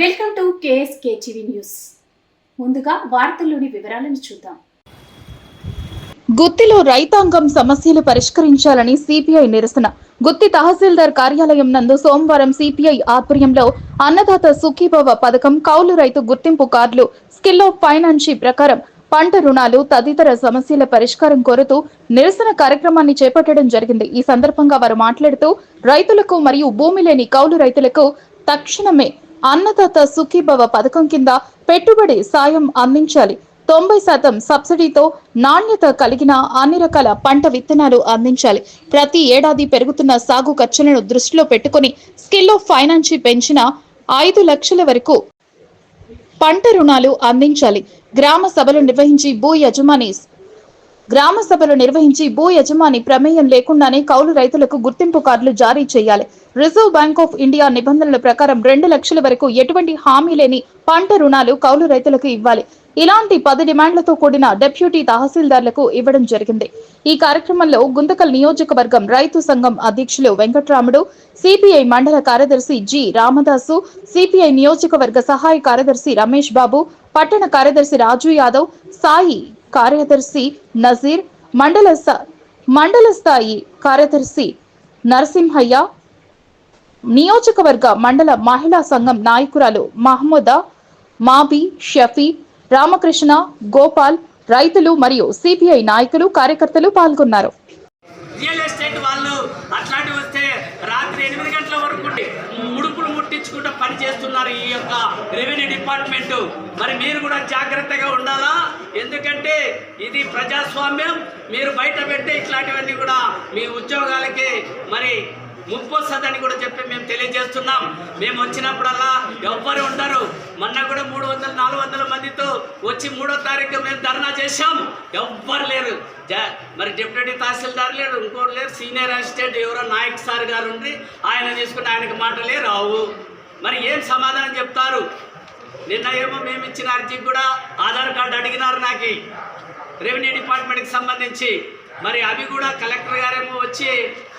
Welcome to KSK TV news. ముందుగా వార్తల్లోని వివరాలను చూద్దాం. గుత్తిలో రైతాంగం సమస్యలు పరిష్కరించాలని సిపిఐ నిరసన. గుత్తి తహసీల్దార్ కార్యాలయం నందు సోమవారం సిపిఐ ఆధ్వర్యంలో అన్నదాత సుఖీభవ పథకం కౌలు రైతు గుర్తింపు కార్డులు స్కిల్ ఆఫ్ ఫైనాన్షీ ప్రకారం పంట రుణాలు తదితర సమస్యల పరిష్కారం కోరుతూ నిరసన కార్యక్రమాన్ని చేపట్టడం జరిగింది. ఈ సందర్భంగా వారు మాట్లాడుతూ రైతులకు మరియు భూమి లేని కౌలు రైతులకు తక్షణమే అన్నదాత సుఖీభవ పథకం కింద పెట్టుబడి సాయం అందించాలి. తొంభై శాతం సబ్సిడీతో నాణ్యత కలిగిన అన్ని రకాల పంట విత్తనాలు అందించాలి. ప్రతి ఏడాది పెరుగుతున్న సాగు ఖర్చులను దృష్టిలో పెట్టుకుని స్కిల్ ఆఫ్ ఫైనాన్షి పెంచిన ఐదు లక్షల వరకు పంట రుణాలు అందించాలి. గ్రామ సభలు నిర్వహించి భూ యజమాని గ్రామ సభలు నిర్వహించి భూ యజమాని ప్రమేయం లేకుండానే కౌలు రైతులకు గుర్తింపు కార్డులు జారీ చేయాలి. రిజర్వ్ బ్యాంక్ ఆఫ్ ఇండియా నిబంధనల ప్రకారం రెండు లక్షల వరకు ఎటువంటి హామీ లేని పంట రుణాలు కౌలు రైతులకు ఇవ్వాలి. ఇలాంటి పది డిమాండ్లతో కూడిన డెప్యూటీ తహసీల్దార్లకు ఇవ్వడం జరిగింది. ఈ కార్యక్రమంలో గుంతకల్ నియోజకవర్గం రైతు సంఘం అధ్యక్షులు వెంకట్రాముడు సిపిఐ మండల కార్యదర్శి జి రామదాసు సిపిఐ నియోజకవర్గ సహాయ కార్యదర్శి రమేష్ బాబు పట్టణ కార్యదర్శి రాజు యాదవ్ సాయి కార్యదర్శి నజీర్ మండల మండల స్థాయి కార్యదర్శి నరసింహయ్య నియోజకవర్గ మండల మహిళా సంఘం నాయకురాలు మహమ్మూదా మాబి షఫీ రామకృష్ణ గోపాల్ రైతులు మరియు సిపిఐ నాయకులు కార్యకర్తలు పాల్గొన్నారు. రియల్ ఎస్టేట్ వాళ్ళు అట్లాంటివి వస్తే రాత్రి ఎనిమిది గంటల వరకు ఉండి ముడుపులు ముట్టించుకుంటూ పని చేస్తున్నారు ఈ యొక్క రెవెన్యూ డిపార్ట్మెంట్. మరి మీరు కూడా జాగ్రత్తగా ఉండాలా? ఎందుకంటే ఇది ప్రజాస్వామ్యం. మీరు బయట పెడితే ఇట్లాంటివన్నీ కూడా మీ ఉద్యోగాలకి మరి ముప్పు వస్తుందని కూడా చెప్పి మేము తెలియజేస్తున్నాం. మేము వచ్చినప్పుడల్లా ఎవ్వరు ఉండరు. మొన్న కూడా మూడు వందల నాలుగు వందల మందితో వచ్చి మూడో తారీఖు మేము ధర్నా చేశాం. ఎవ్వరు లేరు. జ- మరి డిప్యూటీ తహసీల్దార్ లేరు ఇంకోటి లేరు. సీనియర్ అసిస్టెంట్ ఎవరో నాయక్ సార్ గారు ఉండి ఆయన తీసుకుని ఆయనకి మాటలే రావు. మరి ఏం సమాధానం చెప్తారు? నిన్న ఏమో మేము ఇచ్చిన అర్జీకి కూడా ఆధార్ కార్డు అడిగినారు నాకు. రెవెన్యూ డిపార్ట్మెంట్కి సంబంధించి. మరి అవి కూడా కలెక్టర్ గారేమో వచ్చి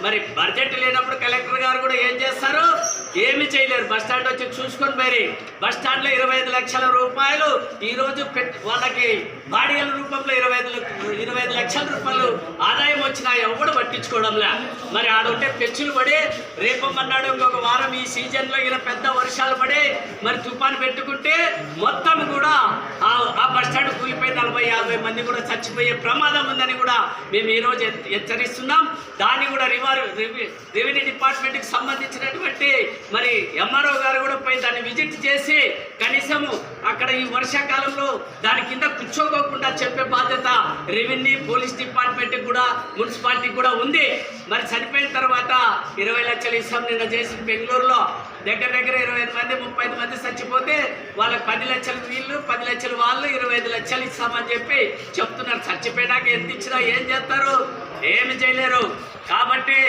మరి బడ్జెట్ లేనప్పుడు కలెక్టర్ గారు కూడా ఏం చేస్తారు? ఏమీ చేయలేరు. బస్ స్టాండ్ వచ్చి చూసుకొని మరి బస్ స్టాండ్లో ఇరవై ఐదు లక్షల రూపాయలు ఈరోజు పెట్ వాళ్ళకి బాడీల రూపంలో ఇరవై ఐదు ఇరవై ఐదు లక్షల రూపాయలు ఆదాయం వచ్చినా ఎవడు పట్టించుకోవడంలే మరి ఆడుంటే పెచ్చులు పడి రేపమన్నాడు ఇంకొక వారం ఈ సీజన్లో ఇలా పెద్ద వర్షాలు పడి మరి తుఫాను పెట్టుకుంటే మొత్తం కూడా ఆ ఆ బస్ స్టాండ్ కూలిపోయి నలభై యాభై మంది కూడా చచ్చిపోయే ప్రమాదం ఉందని కూడా మేము ఈరోజు హెచ్చరిస్తున్నాం. దాన్ని కూడా రివార్ రెవెన్యూ డిపార్ట్మెంట్కి సంబంధించినటువంటి మరి ఎంఆర్ఓ గారు కూడా పోయి దాన్ని విజిట్ చేసి కనీసము అక్కడ ఈ వర్షాకాలంలో దాని కింద కూర్చోకోకుండా చెప్పే బాధ్యత రెవెన్యూ పోలీస్ డిపార్ట్మెంట్కి కూడా మున్సిపాలిటీకి కూడా ఉంది. మరి చనిపోయిన తర్వాత ఇరవై లక్షలు ఇస్తాం నిన్న చేసి బెంగళూరులో. దగ్గర దగ్గర ఇరవై ఐదు మంది ముప్పై మంది చచ్చిపోతే వాళ్ళకి పది లక్షలు వీళ్ళు పది లక్షలు వాళ్ళు ఇరవై ఐదు లక్షలు ఇస్తామని చెప్పి చెప్తున్నారు. చచ్చిపోయినాక ఎంత ఇచ్చినా ఏం చేస్తారు? ఏమి చేయలేరు. కాబట్టి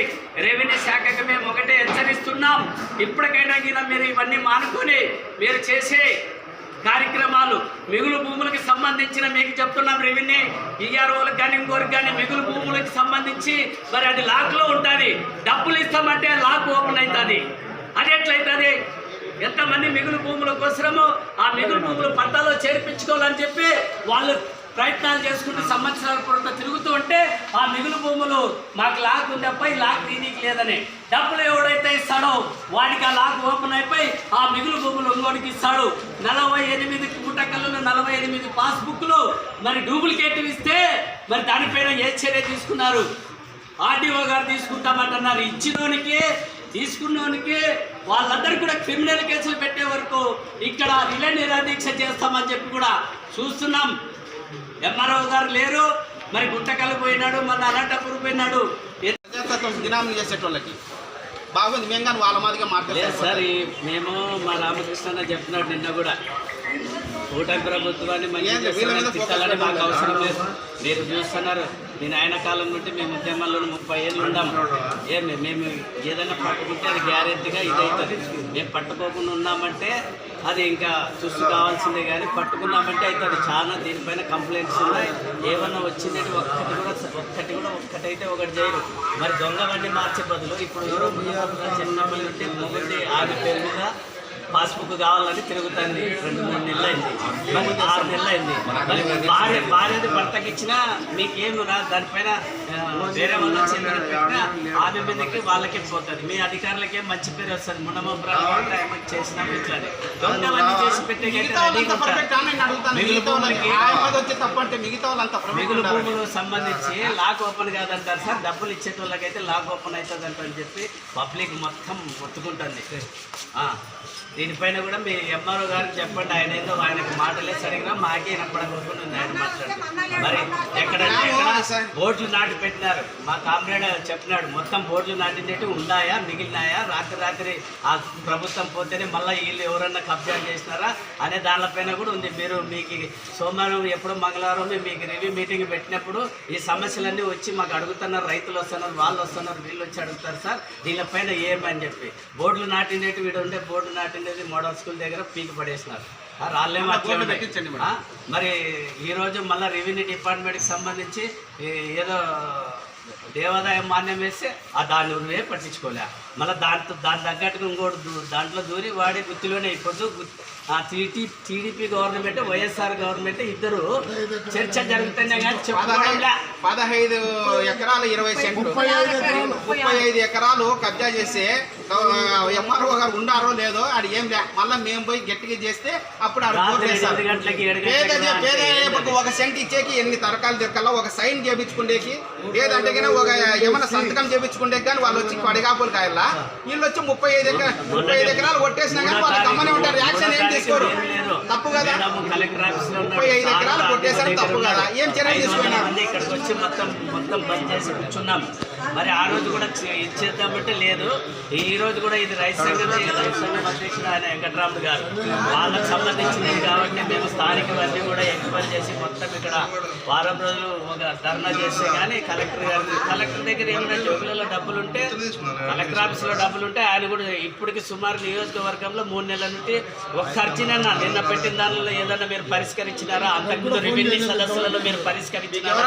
రెవెన్యూ శాఖకి మేము ఒకటే హెచ్చరిస్తున్నాం. ఇప్పటికైనా గిన మీరు ఇవన్నీ మానుకొని మీరు చేసే కార్యక్రమాలు మిగులు భూములకు సంబంధించిన మీకు చెప్తున్నాం రెవెన్యూ. ఈఆర్ఓలకు కానీ ఇంకోరికి కానీ మిగులు భూములకు సంబంధించి మరి అది లాక్లో ఉంటుంది. డబ్బులు ఇస్తామంటే లాక్ ఓపెన్ అవుతుంది అది ఎట్లయితుంది? ఎంతమంది మిగులు భూముల కోసమో ఆ మిగులు భూములు పట్టాలో చేర్పించుకోవాలని చెప్పి వాళ్ళు ప్రయత్నాలు చేసుకుంటూ సంవత్సరాల పూర్వం తిరుగుతూ ఉంటే ఆ మిగులు భూములు మాకు లాక్ ఉంది లాక్ దీనికి లేదని. డబ్బులు ఎవడైతే ఇస్తాడో వాడికి ఆ లాక్ ఓపెన్ అయిపోయి ఆ మిగులు భూములు ఇంకోటికి ఇస్తాడు. నలభై ఎనిమిది కూటకల్లు నలభై ఎనిమిది పాస్బుక్లు మరి డూప్లికేట్ ఇస్తే మరి దానిపైన ఏ చర్య తీసుకున్నారు? ఆర్డీఓ గారు తీసుకుంటామంటున్నారు. ఇచ్చినోనికి తీసుకున్నోనికి వాళ్ళందరూ కూడా క్రిమినల్ కేసులు పెట్టే వరకు ఇక్కడ నిల నిరాదీక్ష చేస్తామని చెప్పి కూడా చూస్తున్నాం. ఎంఆర్ఓ గారు లేరు. మరి గుట్టకల్లు పోయినాడు మన అనంతపురం పోయినాడు. ప్రజాతత్వం దినామం చేసేటోళ్ళకి. బాగుంది మేము కానీ వాళ్ళ మాదిరిగా లేదు మాట్లాడలేదు సార్ మేము మా రామకృష్ణ చెప్పినాడు నిన్న కూడా. కూటమి ప్రభుత్వాన్ని మంచి ఏంది? వీళ్ళ మీద చేస్తారని తిట్టాలని మాకు అవసరం లేదు. మీరు చూస్తున్నారు. మీ నాయన కాలం నుండి మేము ఉద్యమంలో ముప్పై ఏళ్ళు ఉన్నాం. ఏమి మేము ఏదైనా పట్టుకుంటే అది గ్యారెంటీగా ఇదవుతుంది మేము పట్టుకోకుండా ఉన్నామంటే అది ఇంకా చూసి కావాల్సిందే కానీ పట్టుకున్నామంటే అవుతుంది చాలా దీనిపైన కంప్లైంట్స్ ఉన్నాయి. ఏమన్నా వచ్చిందంటే ఒక్కటి కూడా ఒక్కటి కూడా ఒక్కటైతే ఒకటి చేయరు. మరి దొంగ బండి మార్చే బదులు ఇప్పుడు ఎవరో చిన్నప్పటి నుండి మొగుడి ఆమె పేరు మీద పాస్బుక్ కావాలని తిరుగుతుంది. రెండు మూడు నెలలు అయింది మరి ఆరు నెలలు అయింది మరి భార్య భార్యది భర్తకి ఇచ్చినా మీకేం రా దానిపైన వేరే వాళ్ళు పెట్టినా ఆమె మీదకి వాళ్ళకే పోతుంది. మీ అధికారులకే మంచి పేరు వస్తుంది? మునమపురాలు చేసినా ఇట్లా దొంగవన్నీ చేసి పెట్టే మిగతా వాళ్ళంతా పర్ఫెక్ట్ అని నేను అడుగుతాను. మిగులు. భూములు. సంబంధించి లాక్ ఓపెన్ కాదంటారు సార్. డబ్బులు ఇచ్చేటోళ్ళకైతే లాక్ ఓపెన్ అవుతుంది అని చెప్పి పబ్లిక్ మొత్తం ఒత్తుకుంటుంది. ఆ, దీనిపైన కూడా మీ ఎంఆర్ఓ గారికి చెప్పండి. ఆయన ఏదో ఆయనకు మాటలే సరిగ్గా మాకే వినపడకుండా ఉంది. ఆయన మాట్లాడి మరి ఎక్కడంటే ఎక్కడ బోర్డులు నాటి పెట్టినారు. మా కామ్రేడ్ చెప్పినాడు. మొత్తం బోర్డులు నాటినట్టు ఉన్నాయా? మిగిలినాయా? రాత్రి రాత్రి ఆ ప్రభుత్వం పోతేనే మళ్ళీ వీళ్ళు ఎవరన్నా కబ్జా చేసినారా? అనే దానిపైన కూడా ఉంది. మీరు మీకు సోమవారం ఎప్పుడు మంగళవారం మీకు రివ్యూ మీటింగ్ పెట్టినప్పుడు ఈ సమస్యలన్నీ వచ్చి మాకు అడుగుతున్నారు. రైతులు వస్తున్నారు వాళ్ళు వస్తున్నారు వీళ్ళు వచ్చి అడుగుతారు సార్. దీనిపైన ఏమని చెప్పి? బోర్డులు నాటినట్టు వీడు ఉండే బోర్డు నాటినది మోడల్ స్కూల్ దగ్గర పీకి పడేసినారు ఆ రాళ్ళేమో అట్లే. ఆ? మరి ఈరోజు మళ్ళీ రెవెన్యూ డిపార్ట్మెంట్కి సంబంధించి ఏదో దేవాదాయం మాన్యం వేస్తే ఆ దాన్ని నువ్వే పట్టించుకోలే మళ్ళీ దాంతో దాని తగ్గట్టుగా ఇంకోటి దాంట్లో దూరి వాడి గుర్తులోనే ఇప్పుడు టీటీ టీడీపీ గవర్నమెంట్ వైఎస్ఆర్ గవర్నమెంట్ ఇద్దరు చర్చ జరుగుతున్నాయి కానీ చెప్పుకోవడంలే పదహైదు ఎకరాలు ఇరవై సెంట్లు. ముప్పై ఐదు ఎకరాలు. కబ్జా చేసి ఎంఆర్ఓ గారు ఉండారో లేదో అది ఏం లే మళ్ళీ మేము పోయి గట్టిగా చేస్తే అప్పుడు పేద పేద ఒక సెంట్ ఇచ్చేకి ఎన్ని తరకాలు తిరకాల ఒక సైన్ చేపించుకుండేకి లేదంటే కానీ ఒక ఏమైనా సంతకం చేపించుకుండేకి కానీ వాళ్ళు వచ్చి పడిగాపులు కాయల్లా వీళ్ళు వచ్చి ముప్పై ఐదు ఎకరా ముప్పై ఐదు ఎకరాలు కొట్టేసినా కానీ వాళ్ళు గమ్మనే ఉంటారు యాక్షన్ ఏం తీసుకోరు తప్పు కదా. ముప్పై ఐదు ఎకరాలు సార్ కొట్టేశారు, దగ్గర తప్పు కదా? ఏం చర్య తీసుకున్నారు? మంది ఇక్కడికి వచ్చి మొత్తం మొత్తం బంద్ చేసి కూర్చున్నాం మరి ఆ రోజు కూడా ఇచ్చేద్దామంటే లేదు. ఈ రోజు కూడా ఇది రైతు సంఘం రైతు సంఘం అధ్యక్షుడు ఆయన వెంకటరాముడు గారు. వాళ్ళకి సంబంధించినవి కాబట్టి మేము స్థానికవన్నీ కూడా ఎంక్వైరీ చేసి మొత్తం ఇక్కడ వారం రోజులు ఒక ధర్నా చేస్తే కానీ కలెక్టర్ గారు కలెక్టర్ దగ్గర ఏమైనా జోబులలో డబ్బులు ఉంటే కలెక్టర్ ఆఫీస్లో డబ్బులు ఉంటే ఆయన కూడా ఇప్పటికి సుమారు నియోజకవర్గంలో మూడు నెలల నుండి ఒక ఖర్చునన్నా నిన్న పెట్టిన దానిలో ఏదన్నా మీరు పరిష్కరించినారా? అంతకుముందు రెవెన్యూ సదస్సులలో మీరు పరిష్కరించినారా?